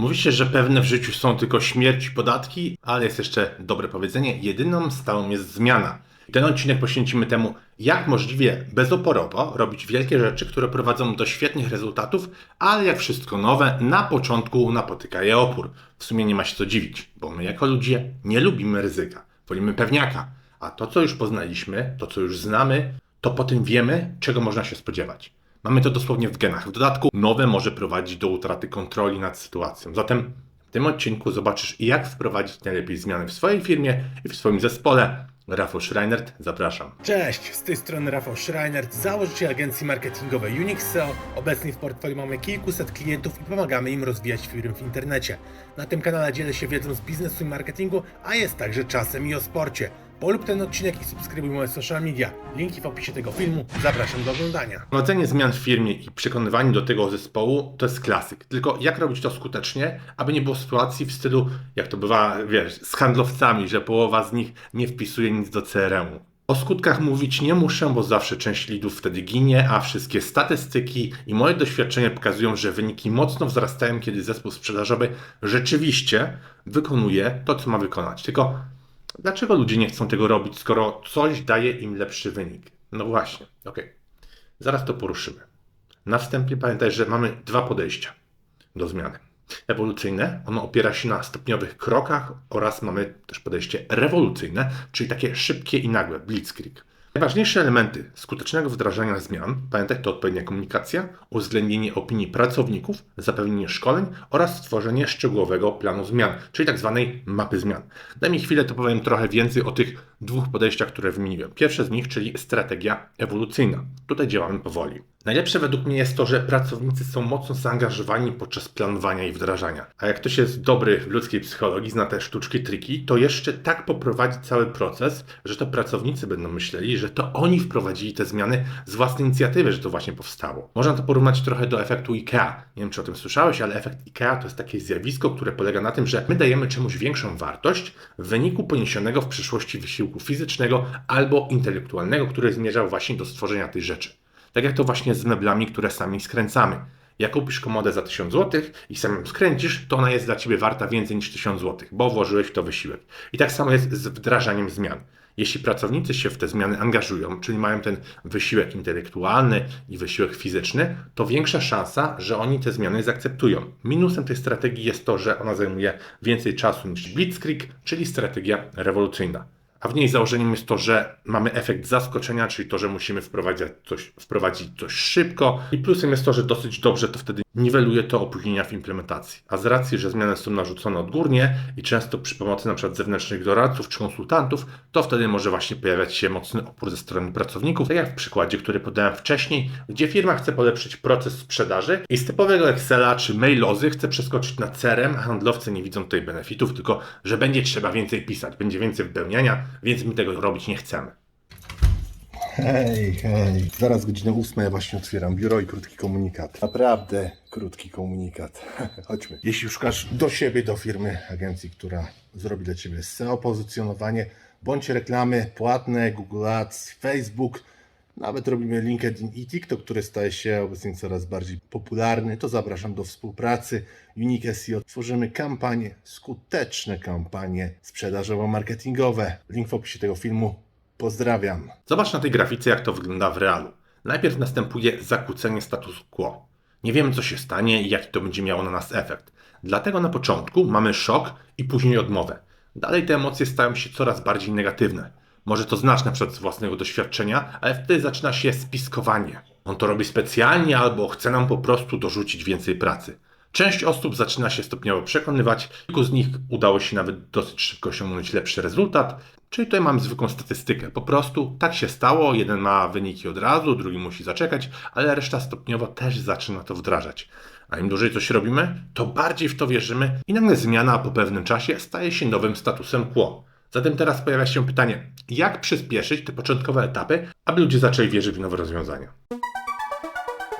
Mówi się, że pewne w życiu są tylko śmierć i podatki, ale jest jeszcze dobre powiedzenie: jedyną stałą jest zmiana. Ten odcinek poświęcimy temu, jak możliwie bezoporowo robić wielkie rzeczy, które prowadzą do świetnych rezultatów, ale jak wszystko nowe, na początku napotyka je opór. W sumie nie ma się co dziwić, bo my jako ludzie nie lubimy ryzyka, wolimy pewniaka. A to, co już poznaliśmy, to, co już znamy, to po tym wiemy, czego można się spodziewać. Mamy to dosłownie w genach. W dodatku nowe może prowadzić do utraty kontroli nad sytuacją. Zatem w tym odcinku zobaczysz, jak wprowadzić najlepiej zmiany w swojej firmie i w swoim zespole. Rafał Schreinert, zapraszam. Cześć, z tej strony Rafał Schreinert, założyciel agencji marketingowej Unix SEO. Obecnie w portfolio mamy kilkuset klientów i pomagamy im rozwijać firmy w internecie. Na tym kanale dzielę się wiedzą z biznesu i marketingu, a jest także czasem i o sporcie. Polub ten odcinek i subskrybuj moje social media. Linki w opisie tego filmu. Zapraszam do oglądania. Prowadzenie zmian w firmie i przekonywanie do tego zespołu to jest klasyk. Tylko jak robić to skutecznie, aby nie było sytuacji w stylu, jak to bywa, wiesz, z handlowcami, że połowa z nich nie wpisuje nic do CRM-u. O skutkach mówić nie muszę, bo zawsze część lidów wtedy ginie, a wszystkie statystyki i moje doświadczenia pokazują, że wyniki mocno wzrastają, kiedy zespół sprzedażowy rzeczywiście wykonuje to, co ma wykonać. Tylko dlaczego ludzie nie chcą tego robić, skoro coś daje im lepszy wynik? No właśnie, okej. Zaraz to poruszymy. Na wstępie pamiętaj, że mamy dwa podejścia do zmiany. Ewolucyjne, ono opiera się na stopniowych krokach oraz mamy też podejście rewolucyjne, czyli takie szybkie i nagłe, blitzkrieg. Najważniejsze elementy skutecznego wdrażania zmian, pamiętaj, to odpowiednia komunikacja, uwzględnienie opinii pracowników, zapewnienie szkoleń oraz stworzenie szczegółowego planu zmian, czyli tak zwanej mapy zmian. Daj mi chwilę, to powiem trochę więcej o tych dwóch podejściach, które wymieniłem. Pierwsze z nich, czyli strategia ewolucyjna. Tutaj działamy powoli. Najlepsze według mnie jest to, że pracownicy są mocno zaangażowani podczas planowania i wdrażania. A jak ktoś jest dobry w ludzkiej psychologii, zna te sztuczki, triki, to jeszcze tak poprowadzi cały proces, że to pracownicy będą myśleli, że to oni wprowadzili te zmiany z własnej inicjatywy, że to właśnie powstało. Można to porównać trochę do efektu IKEA. Nie wiem, czy o tym słyszałeś, ale efekt IKEA to jest takie zjawisko, które polega na tym, że my dajemy czemuś większą wartość w wyniku poniesionego w przyszłości wysiłku fizycznego albo intelektualnego, który zmierzał właśnie do stworzenia tej rzeczy. Tak jak to właśnie z meblami, które sami skręcamy. Jak kupisz komodę za 1000 zł i sam ją skręcisz, to ona jest dla Ciebie warta więcej niż 1000 zł, bo włożyłeś w to wysiłek. I tak samo jest z wdrażaniem zmian. Jeśli pracownicy się w te zmiany angażują, czyli mają ten wysiłek intelektualny i wysiłek fizyczny, to większa szansa, że oni te zmiany zaakceptują. Minusem tej strategii jest to, że ona zajmuje więcej czasu niż Blitzkrieg, czyli strategia rewolucyjna. A w niej założeniem jest to, że mamy efekt zaskoczenia, czyli to, że musimy wprowadzić coś, wprowadzić coś szybko. I plusem jest to, że dosyć dobrze to wtedy niweluje to opóźnienia w implementacji. A z racji, że zmiany są narzucone odgórnie i często przy pomocy np. zewnętrznych doradców czy konsultantów, to wtedy może właśnie pojawiać się mocny opór ze strony pracowników, tak jak w przykładzie, który podałem wcześniej, gdzie firma chce polepszyć proces sprzedaży i z typowego Excela czy mailozy chce przeskoczyć na CRM, a handlowcy nie widzą tutaj benefitów, tylko że będzie trzeba więcej pisać, będzie więcej wypełniania, więc my tego robić nie chcemy. Hej, hej. Zaraz godzina ósma, ja właśnie otwieram biuro i krótki komunikat. Naprawdę krótki komunikat. Chodźmy. Jeśli szukasz do siebie, do firmy, agencji, która zrobi dla Ciebie SEO, pozycjonowanie, bądź reklamy płatne, Google Ads, Facebook, nawet robimy LinkedIn i TikTok, który staje się obecnie coraz bardziej popularny, to zapraszam do współpracy. Unique SEO tworzymy kampanie, skuteczne kampanie sprzedażowo-marketingowe. Link w opisie tego filmu. Pozdrawiam. Zobacz na tej grafice, jak to wygląda w realu. Najpierw następuje zakłócenie status quo. Nie wiemy, co się stanie i jaki to będzie miało na nas efekt. Dlatego na początku mamy szok i później odmowę. Dalej te emocje stają się coraz bardziej negatywne. Może to znasz na przykład z własnego doświadczenia, ale wtedy zaczyna się spiskowanie. On to robi specjalnie albo chce nam po prostu dorzucić więcej pracy. Część osób zaczyna się stopniowo przekonywać, kilku z nich udało się nawet dosyć szybko osiągnąć lepszy rezultat, czyli tutaj mamy zwykłą statystykę. Po prostu tak się stało, jeden ma wyniki od razu, drugi musi zaczekać, ale reszta stopniowo też zaczyna to wdrażać. A im dłużej coś robimy, to bardziej w to wierzymy i nagle zmiana po pewnym czasie staje się nowym statusem quo. Zatem teraz pojawia się pytanie, jak przyspieszyć te początkowe etapy, aby ludzie zaczęli wierzyć w nowe rozwiązania?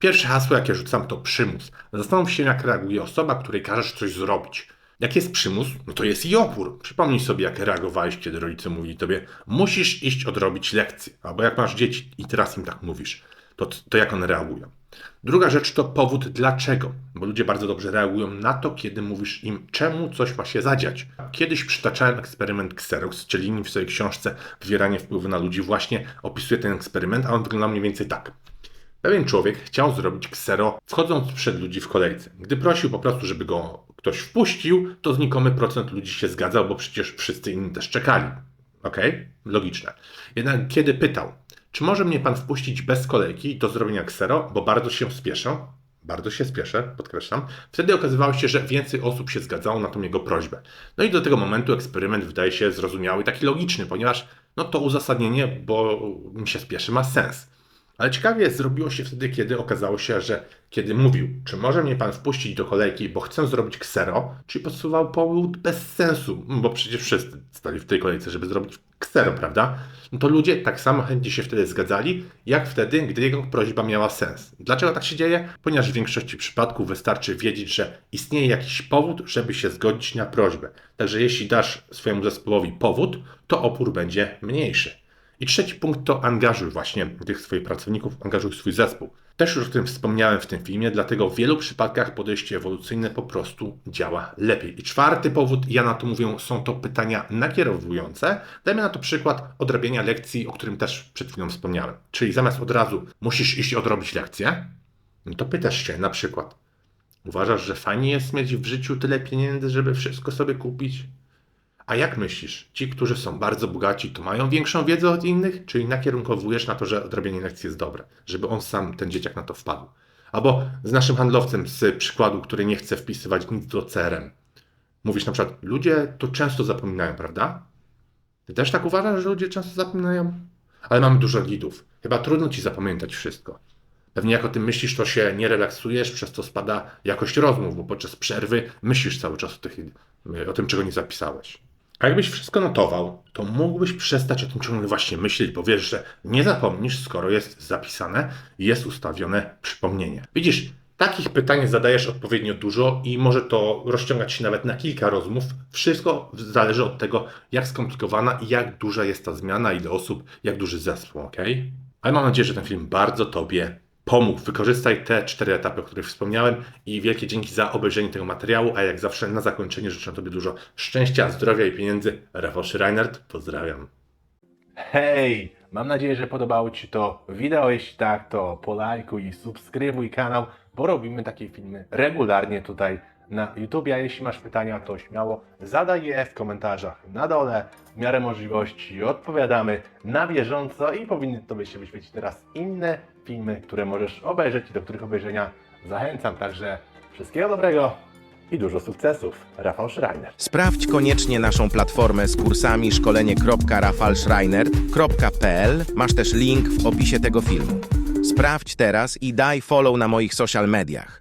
Pierwsze hasło, jakie rzucam, to przymus. Zastanów się, jak reaguje osoba, której każesz coś zrobić. Jak jest przymus, no to jest i opór. Przypomnij sobie, jak reagowałeś, kiedy rodzice mówili tobie, musisz iść odrobić lekcję. Albo jak masz dzieci i teraz im tak mówisz, to, to jak one reagują. Druga rzecz to powód dlaczego, bo ludzie bardzo dobrze reagują na to, kiedy mówisz im, czemu coś ma się zadziać. Kiedyś przytaczałem eksperyment Xerox, czyli w swojej książce Wywieranie wpływu na ludzi właśnie opisuje ten eksperyment, a on wygląda mniej więcej tak. Pewien człowiek chciał zrobić ksero, wchodząc przed ludzi w kolejce. Gdy prosił po prostu, żeby go ktoś wpuścił, to znikomy procent ludzi się zgadzał, bo przecież wszyscy inni też czekali. Okej? Logiczne. Jednak kiedy pytał, czy może mnie pan wpuścić bez kolejki do zrobienia ksero, bo bardzo się spieszę, bardzo się spieszę, podkreślam, wtedy okazywało się, że więcej osób się zgadzało na tą jego prośbę. No i do tego momentu eksperyment wydaje się zrozumiały taki logiczny, ponieważ no to uzasadnienie, bo mi się spieszy, ma sens. Ale ciekawie zrobiło się wtedy, kiedy okazało się, że kiedy mówił, czy może mnie pan wpuścić do kolejki, bo chcę zrobić ksero, czyli podsuwał powód bez sensu, bo przecież wszyscy stali w tej kolejce, żeby zrobić ksero, prawda? No to ludzie tak samo chętnie się wtedy zgadzali, jak wtedy, gdy jego prośba miała sens. Dlaczego tak się dzieje? Ponieważ w większości przypadków wystarczy wiedzieć, że istnieje jakiś powód, żeby się zgodzić na prośbę. Także jeśli dasz swojemu zespołowi powód, to opór będzie mniejszy. I trzeci punkt to angażuj właśnie tych swoich pracowników, angażuj swój zespół. Też już o tym wspomniałem w tym filmie, dlatego w wielu przypadkach podejście ewolucyjne po prostu działa lepiej. I czwarty powód, ja na to mówię, są to pytania nakierowujące. Dajmy na to przykład odrabiania lekcji, o którym też przed chwilą wspomniałem. Czyli zamiast od razu musisz iść odrobić lekcję, no to pytasz się na przykład, uważasz, że fajnie jest mieć w życiu tyle pieniędzy, żeby wszystko sobie kupić? A jak myślisz, ci, którzy są bardzo bogaci, to mają większą wiedzę od innych? Czyli nakierunkowujesz na to, że odrobienie lekcji jest dobre, żeby on sam, ten dzieciak na to wpadł. Albo z naszym handlowcem z przykładu, który nie chce wpisywać nic do CRM. Mówisz na przykład, ludzie to często zapominają, prawda? Ty też tak uważasz, że ludzie często zapominają? Ale mamy dużo lidów. Chyba trudno ci zapamiętać wszystko. Pewnie jak o tym myślisz, to się nie relaksujesz, przez to spada jakość rozmów, bo podczas przerwy myślisz cały czas o, tych, o tym, czego nie zapisałeś. A jakbyś wszystko notował, to mógłbyś przestać o tym ciągle właśnie myśleć, bo wiesz, że nie zapomnisz, skoro jest zapisane jest ustawione przypomnienie. Widzisz, takich pytań zadajesz odpowiednio dużo i może to rozciągać się nawet na kilka rozmów. Wszystko zależy od tego, jak skomplikowana i jak duża jest ta zmiana, ile osób, jak duży zespół, ok? Ale mam nadzieję, że ten film bardzo Tobie pomógł. Wykorzystaj te cztery etapy, o których wspomniałem i wielkie dzięki za obejrzenie tego materiału, a jak zawsze na zakończenie życzę Tobie dużo szczęścia, zdrowia i pieniędzy. Rafał Schreiner, pozdrawiam. Hej! Mam nadzieję, że podobało Ci to wideo. Jeśli tak, to polajkuj i subskrybuj kanał, bo robimy takie filmy regularnie tutaj na YouTube. A jeśli masz pytania, to śmiało zadaj je w komentarzach na dole. W miarę możliwości odpowiadamy na bieżąco i powinny Tobie się wyświecić teraz inne filmy, które możesz obejrzeć i do których obejrzenia zachęcam. Także wszystkiego dobrego i dużo sukcesów. Rafał Schreiner. Sprawdź koniecznie naszą platformę z kursami szkolenie.rafalschreiner.pl. Masz też link w opisie tego filmu. Sprawdź teraz i daj follow na moich social mediach.